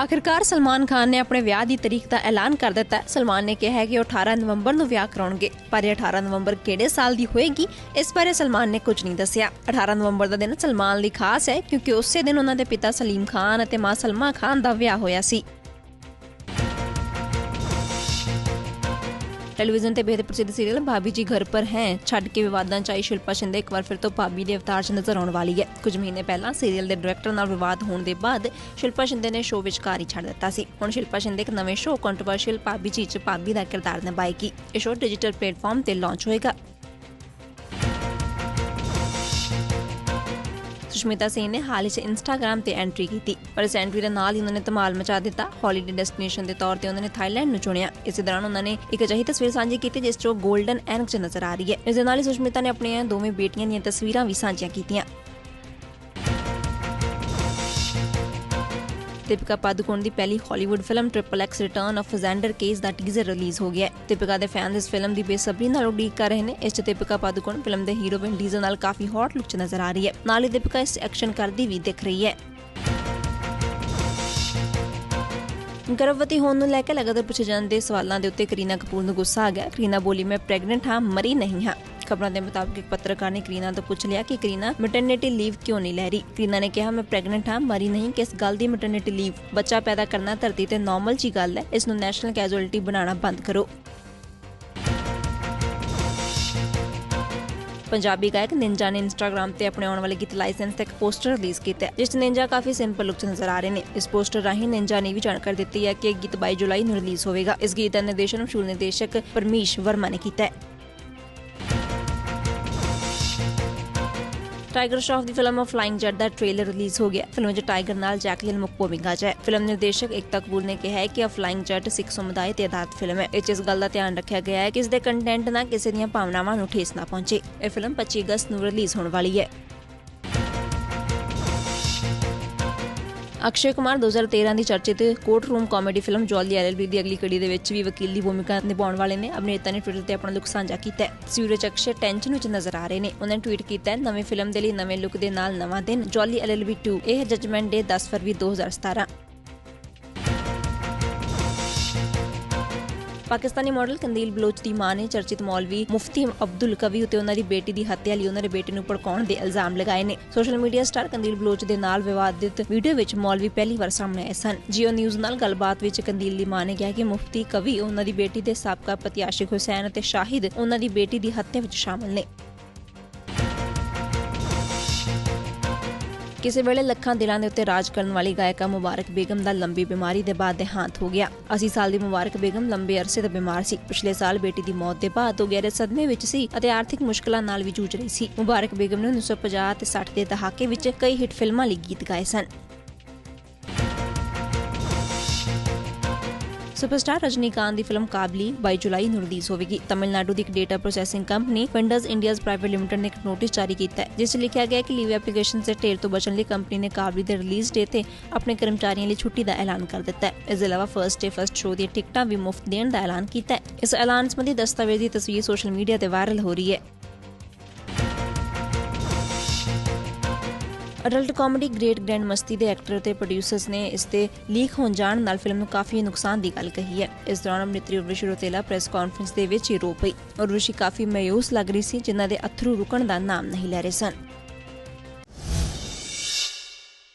ਆਖਿਰਕਾਰ ਸਲਮਾਨ ਖਾਨ ਨੇ ਆਪਣੇ ਵਿਆਹ ਦੀ ਤਰੀਕ ਦਾ ਐਲਾਨ ਕਰ ਦਿੱਤਾ। ਸਲਮਾਨ ਨੇ ਕਿਹਾ ਹੈ ਕਿ ਉਹ 18 ਨਵੰਬਰ ਨੂੰ ਵਿਆਹ ਕਰਾਉਣਗੇ, ਪਰ ਇਹ 18 ਨਵੰਬਰ ਕਿਹੜੇ ਸਾਲ ਦੀ ਹੋਏਗੀ, ਇਸ ਬਾਰੇ ਸਲਮਾਨ ਨੇ ਕੁਝ ਨਹੀਂ ਦੱਸਿਆ। 18 ਨਵੰਬਰ ਦਾ ਦਿਨ ਸਲਮਾਨ ਲਈ ਖਾਸ ਹੈ, ਕਿਉਂਕਿ ਉਸੇ ਦਿਨ ਉਹਨਾਂ ਦੇ ਪਿਤਾ ਸਲੀਮ ਖਾਨ ਅਤੇ ਮਾਂ ਸਲਮਾ ਖਾਨ ਦਾ ਵਿਆਹ ਹੋਇਆ ਸੀ। ਟੈਲੀਵਿਜ਼ਨ ਤੇ ਬੇहद ਪ੍ਰਸਿੱਧ ਸੀਰੀਅਲ ਭਾਬੀ ਜੀ ਘਰ ਪਰ ਹੈ। ਛੱਡ ਕੇ ਵਿਵਾਦਾਂ ਚ ਆਈ ਸ਼ਿਲਪਾ ਸ਼ਿੰਦੇ ਇੱਕ ਵਾਰ ਫਿਰ ਤੋਂ ਭਾਬੀ ਦੇ ਅਵਤਾਰ 'ਚ ਨਜ਼ਰ ਆਉਣ ਵਾਲੀ ਹੈ। ਕੁਝ ਮਹੀਨੇ ਪਹਿਲਾਂ ਸੀਰੀਅਲ ਦੇ ਡਾਇਰੈਕਟਰ ਨਾਲ ਵਿਵਾਦ ਹੋਣ ਦੇ ਬਾਅਦ ਸ਼ਿਲਪਾ ਸ਼ਿੰਦੇ ਨੇ ਸ਼ੋਅ ਵਿਚਕਾਰ ਹੀ ਛੱਡ ਦਿੱਤਾ ਸੀ। ਹੁਣ ਸ਼ਿਲਪਾ ਸ਼ਿੰਦੇ ਇੱਕ ਨਵੇਂ ਸ਼ੋਅ ਕੰਟਰੋਵਰਸ਼ੀਅਲ ਭਾਬੀ ਜੀ 'ਚ ਭਾਬੀ ਦਾ ਕਿਰਦਾਰ ਨਿਭਾਏਗੀ। ਇਹ ਸ਼ੋਅ ਡਿਜੀਟਲ ਪਲੇਟਫਾਰਮ ਤੇ ਲਾਂਚ ਹੋਏਗਾ। ਸੁਸ਼ਮਿਤਾ ਸੇਨ ਨੇ ਹਾਲ ਹੀ 'ਚ ਇੰਸਟਾਗ੍ਰam ਤੇ ਐਂਟਰੀ ਕੀਤੀ। ਪਰ ਇਸ ਐਂਟਰੀ ਦੇ ਨਾਲ ਹੀ ਉਹਨਾਂ ਨੇ ਧਮਾਲ ਮਚਾ ਦਿੱਤਾ। ਹੌਲੀਡੇ ਡੈਸਟੀਨੇਸ਼ਨ ਦੇ ਤੌਰ ਤੇ ਉਹਨਾਂ ਨੇ ਥਾਈਲੈਂਡ ਨੂੰ ਚੁਣਿਆ। ਇਸੇ ਦੌਰਾਨ ਉਹਨਾਂ ਨੇ ਇੱਕ ਅਜਿਹੀ ਤਸਵੀਰ ਸਾਂਝੀ ਕੀਤੀ ਜਿਸ 'ਚ ਉਹ 골ਡਨ ਐਨਕ 'ਚ ਨਜ਼ਰ ਆ ਰਹੀ ਹੈ। ਇਸ ਦੇ ਨਾਲ ਹੀ ਸੁਸ਼ਮਿਤਾ ਨੇ ਆਪਣੀਆਂ ਦੋਵੇਂ ਬੇਟੀਆਂ ਦੀਆਂ ਤਸਵੀਰਾਂ ਵੀ ਸਾਂਝੀਆਂ ਕੀਤੀਆਂ। ਦੀਪਿਕਾ ਪਾਦੂਕੋਣ ਦੀ ਪਹਿਲੀ Hollywood film triple X return of Xander Cage the teaser release ਹੋ ਗਿਆ ਹੈ। ਦੀਪਿਕਾ ਦੇ ਫੈਨਸ ਇਸ ਫਿਲਮ ਦੀ ਬੇਸਬਰੀ ਨਾਲ ਉਡੀਕ ਕਰ ਰਹੇ ਨੇ। ਇਸ 'ਚ ਦੀਪਿਕਾ ਪਾਦੂਕੋਣ ਫਿਲਮ ਦੇ ਹੀਰੋ ਵਿਨ ਡੀਜ਼ਲ ਨਾਲ ਕਾਫੀ ਹੌਟ ਲੁੱਕ 'ਚ ਨਜ਼ਰ ਆ ਰਹੀ ਹੈ। ਨਾਲ ਹੀ ਦੀਪਿਕਾ ਇਸ ਐਕਸ਼ਨ ਕਰਦੀ ਵੀ ਦਿਖ ਰਹੀ ਹੈ। ਗਰਭਵਤੀ ਹੋਣ ਨੂੰ ਲੈ ਕੇ ਲਗਾਤਾਰ ਪੁੱਛੇ ਜਾਂਦੇ ਸਵਾਲਾਂ ਦੇ ਉੱਤੇ ਕਰੀਨਾ ਕਪੂਰ ਨੂੰ ਗੁੱਸਾ ਆ ਗਿਆ। ਕਰੀਨਾ ਬੋਲੀ, ਮੈਂ ਪ੍ਰੈਗਨੈਂਟ ਹਾਂ, ਮਰੀ ਨਹੀਂ ਹਾਂ। ਖਬਰਾਂ ਦੇ ਮੁਤਾਬਕ ਪੱਤਰਕਾਰ ਨੇ ਕਰੀਨਾ ਤੋਂ ਪੁੱਛ ਲਿਆ ਕਿ ਕਰੀਨਾ ਮੈਟਰਨਿਟੀ ਲੀਵ ਕਿਉਂ ਨਹੀਂ ਲੈ ਰਹੀ? ਕਰੀਨਾ ਨੇ ਕਿਹਾ, ਮੈਂ ਪ੍ਰੈਗਨੈਂਟ ਹਾਂ, ਮਰੀ ਨਹੀਂ ਕਿਸ ਗੱਲ ਦੀ ਮੈਟਰਨਿਟੀ ਲੀਵ ਬੱਚਾ ਪੈਦਾ ਕਰਨਾ ਧਰਤੀ ਤੇ ਨਾਰਮਲ ਜੀ ਗੱਲ ਹੈ। ਇਸ ਨੂੰ ਨੈਸ਼ਨਲ ਕੈਜੁਅਲਟੀ ਬਣਾਉਣਾ ਬੰਦ ਕਰੋ। ਪੰਜਾਬੀ ਗਾਇਕ ਨਿੰਜਾ ਨੇ ਇੰਸਟਾਗ੍ਰam ਤੇ ਆਪਣੇ ਆਉਣ ਵਾਲੇ ਗੀਤ ਲਾਇਸੈਂਸ ਤੇ ਇੱਕ ਪੋਸਟਰ ਰਿਲੀਜ਼ ਕੀਤਾ ਜਿਸ ਨਿੰਜਾ ਕਾਫੀ ਸਿੰਪਲ ਲੁੱਕ 'ਚ ਨਜ਼ਰ ਆ ਰਹੇ ਨੇ। ਇਸ ਪੋਸਟਰ ਰਾਹੀਂ ਨਿੰਜਾ ਨੇ ਵੀ ਜਾਣਕਾਰੀ ਦਿੱਤੀ ਹੈ ਕਿ ਇਹ ਗੀਤ 22 ਜੁਲਾਈ ਨੂੰ ਰਿਲੀਜ਼ ਹੋਵੇਗਾ। ਇਸ ਗੀਤ ਦਾ ਨਿਰਦੇਸ਼ਨ ਮਸ਼ਹੂਰ ਨਿਰਦੇਸ਼ਕ ਪਰਮੀਸ਼ ਵਰਮਾ ਨੇ ਕੀਤਾ ਹੈ। ਟਾਈਗਰ ਸ਼ਰਾਫ ਦੀ ਫਿਲਮ ਫਲਾਈਂਗ ਜੈਟ ਦਾ ਟ੍ਰੇਲਰ ਰਿਲੀਜ਼ ਹੋ ਗਿਆ। ਫਿਲਮ ਵਿੱਚ ਟਾਈਗਰ ਨਾਲ ਜੈਕਲਿਨ ਮੁਕਪੋਵਿੰਗਾ ਹੈ ਫਿਲਮ ਨਿਰਦੇਸ਼ਕ ਏਕਤਾ ਕਪੂਰ ਨੇ ਕਿਹਾ ਹੈ ਕਿ ਫਲਾਈਂਗ ਜੈਟ ਸਿੱਖ ਸਮੁਦਾਇ ਤੇ ਆਧਾਰਿਤ ਫਿਲਮ ਹੈ। ਇਸ ਗੱਲ ਦਾ ਧਿਆਨ ਰੱਖਿਆ ਗਿਆ ਹੈ ਕਿ ਇਸ ਦੇ ਕੰਟੈਂਟ ਨਾਲ ਕਿਸੇ ਦੀਆਂ ਭਾਵਨਾਵਾਂ ਨੂੰ ਠੇਸ ਨਾ ਪਹੁੰਚੇ। ਇਹ ਫਿਲਮ 25 ਅਗਸਤ ਨੂੰ ਰਿਲੀਜ਼ ਹੋਣ ਵਾਲੀ ਹੈ। ਅਕਸ਼ੇ ਕੁਮਾਰ 2013 ਦੀ ਚਰਚਿਤ courtroom comedy film Jolly LLB ਦੀ ਅਗਲੀ ਕੜੀ ਦੇ ਵਿੱਚ ਵੀ ਵਕੀਲ ਦੀ ਭੂਮਿਕਾ ਨਿਭਾਉਣ ਵਾਲੇ ਨੇ ਅਭਿਨੇਤਾ ਨੇ ਟਵਿੱਟਰ ਤੇ ਆਪਣਾ ਲੁੱਕ ਸਾਂਝਾ ਕੀਤਾ ਹੈ। ਸੂਰਜ ਅਕਸ਼ੇ ਟੈਨਸ਼ਨ ਵਿੱਚ ਨਜ਼ਰ ਆ ਰਹੇ ਨੇ। ਉਹਨਾਂ ਨੇ ਟਵੀਟ ਕੀਤਾ ਹੈ, ਨਵੀਂ ਫਿਲਮ ਦੇ ਲਈ ਨਵੇਂ ਲੁੱਕ ਦੇ ਨਾਲ ਨਵਾਂ ਦਿਨ, ਜੌਲੀ ਐਲਐਲਬੀ 2 ਇਹ ਜਜਮੈਂਟ ਡੇ 10 ਫਰਵਰੀ 2017 ਪਾਕਿਸਤਾਨੀ ਮਾਡਲ ਕੰਦੀਲ ਬਲੋਚ ਦੀ ਮਾਂ ਨੇ ਚਰਚਿਤ ਮੌਲਵੀ ਮੁਫਤੀ ਅਬਦੁਲ ਕਵੀ ਉਤੇ ਉਹਨਾਂ ਦੀ ਬੇਟੀ ਦੀ ਹੱਤਿਆ ਲਈ ਉਹਨਾਂ ਦੇ ਬੇਟੇ ਨੂੰ ਭੜਕਾਉਣ ਦੇ ਇਲਜ਼ਾਮ ਲਗਾਏ ਨੇ। Social media star Qandeel Baloch ਦੇ ਨਾਲ ਵਿਵਾਦਿਤ ਵੀਡੀਓ ਵਿੱਚ ਮੌਲਵੀ ਪਹਿਲੀ ਵਾਰ ਸਾਹਮਣੇ ਆਏ ਸਨ। ਜੀਓ ਨਿਊਜ਼ ਨਾਲ ਗੱਲਬਾਤ ਵਿੱਚ ਕੰਦੀਲ ਦੀ ਮਾਂ ਨੇ ਕਿਹਾ ਕਿ ਮੁਫਤੀ ਕਵੀ ਉਹਨਾਂ ਦੀ ਬੇਟੀ ਦੇ ਸਾਬਕਾ ਪਤੀ ਆਸ਼ਿਕ ਹੁਸੈਨ ਅਤੇ ਸ਼ਾਹਿਦ ਉਹਨਾਂ ਦੀ ਬੇਟੀ ਦੀ ਹੱਤਿਆ ਵਿੱਚ ਸ਼ਾਮਲ ਨੇ। ਕਿਸੇ ਵੇਲੇ ਲੱਖਾਂ ਦਿਲਾਂ ਦੇ ਉੱਤੇ ਰਾਜ ਕਰਨ ਵਾਲੀ ਗਾਇਕਾ ਮੁਬਾਰਕ ਬੇਗਮ ਦਾ ਲੰਬੀ ਬਿਮਾਰੀ ਦੇ ਬਾਅਦ ਦੇਹਾਂਤ ਹੋ ਗਿਆ। 80 ਸਾਲ ਦੀ ਮੁਬਾਰਕ ਬੇਗਮ ਲੰਬੇ ਅਰਸੇ ਤੋਂ ਬਿਮਾਰ ਸੀ। ਪਿਛਲੇ ਸਾਲ ਬੇਟੀ ਦੀ ਮੌਤ ਦੇ ਬਾਅਦ ਉਹ ਗਹਿਰੇ ਸਦਮੇ ਵਿੱਚ ਸੀ ਅਤੇ ਆਰਥਿਕ ਮੁਸ਼ਕਲਾਂ ਨਾਲ ਵੀ ਜੂਝ ਰਹੀ ਸੀ। ਮੁਬਾਰਕ ਬੇਗਮ ਨੇ 1950 ਤੇ 60 ਦੇ ਦਹਾਕੇ ਵਿੱਚ ਕਈ ਹਿੱਟ ਫਿਲਮਾਂ ਲਈ ਗੀਤ ਗਾਏ ਸਨ। ਸੁਪਰਸਟਾਰ ਰਜਨੀਕਾਂਤ ਦੀ ਫਿਲਮ ਕਾਬਲੀ 22 ਜੁਲਾਈ ਨੂੰ ਰਿਲੀਜ਼ ਹੋਵੇਗੀ। ਤਮਿਲਨਾਡੂ ਦੀ ਇੱਕ data processing company Windows India's private limited ਨੇ ਇੱਕ ਨੋਟਿਸ ਜਾਰੀ ਕੀਤਾ ਹੈ, ਜਿਸ 'ਚ ਲਿਖਿਆ ਗਿਆ ਹੈ ਕਿ ਲੀਵ ਐਪਲੀਕੇਸ਼ਨ ਦੇ ਢੇਰ ਤੋਂ ਬਚਣ ਲਈ ਕੰਪਨੀ ਨੇ ਕਾਬਲੀ ਦੇ ਰਿਲੀਜ਼ ਡੇ ਤੇ ਆਪਣੇ ਕਰਮਚਾਰੀਆਂ ਲਈ ਛੁੱਟੀ ਦਾ ਐਲਾਨ ਕਰ ਦਿੱਤਾ ਹੈ। ਇਸ ਦੇ ਇਲਾਵਾ ਫਰਸਟ ਡੇ ਫਰਸਟ ਸ਼ੋਅ ਦੀਆਂ ਟਿਕਟਾਂ ਵੀ ਮੁਫਤ ਦੇਣ ਦਾ ਐਲਾਨ ਕੀਤਾ ਹੈ। ਇਸ ਐਲਾਨ ਸੰਬੰਧੀ ਦਸਤਾਵੇਜ਼ ਦੀ ਤਸਵੀਰ ਸੋਸ਼ਲ ਮੀਡੀਆ ਤੇ ਵਾਇਰਲ ਹੋ ਰਹੀ ਹੈ। ਅਡਲਟ ਕਾਮੇਡੀ ਗ੍ਰੇਟ ਗ੍ਰੈਂਡ ਮਸਤੀ ਦੇ ਐਕਟਰ ਤੇ ਪ੍ਰੋਡਿਊਸਰਸ ਨੇ ਇਸ ਦੇ ਲੀਕ ਹੋਣ ਜਾਣ ਨਾਲ ਫਿਲਮ ਨੂੰ ਕਾਫੀ ਨੁਕਸਾਨ ਦੀ ਗੱਲ ਕਹੀ ਹੈ। ਇਸ ਦੌਰਾਨ ਅਭਿਨੇਤਰੀ ਉਰਵਸ਼ੀ ਰੋਤੇਲਾ ਪ੍ਰੈਸ ਕਾਨਫਰੰਸ ਦੇ ਵਿੱਚ ਹੀ ਰੋ ਪਈ ਉਰਵਸ਼ੀ ਕਾਫੀ ਮਾਯੂਸ ਲੱਗ ਰਹੀ ਸੀ, ਜਿਨ੍ਹਾਂ ਦੇ ਅਥਰੂ ਰੁਕਣ ਦਾ ਨਾਮ ਨਹੀਂ ਲੈ ਰਹੇ ਸਨ।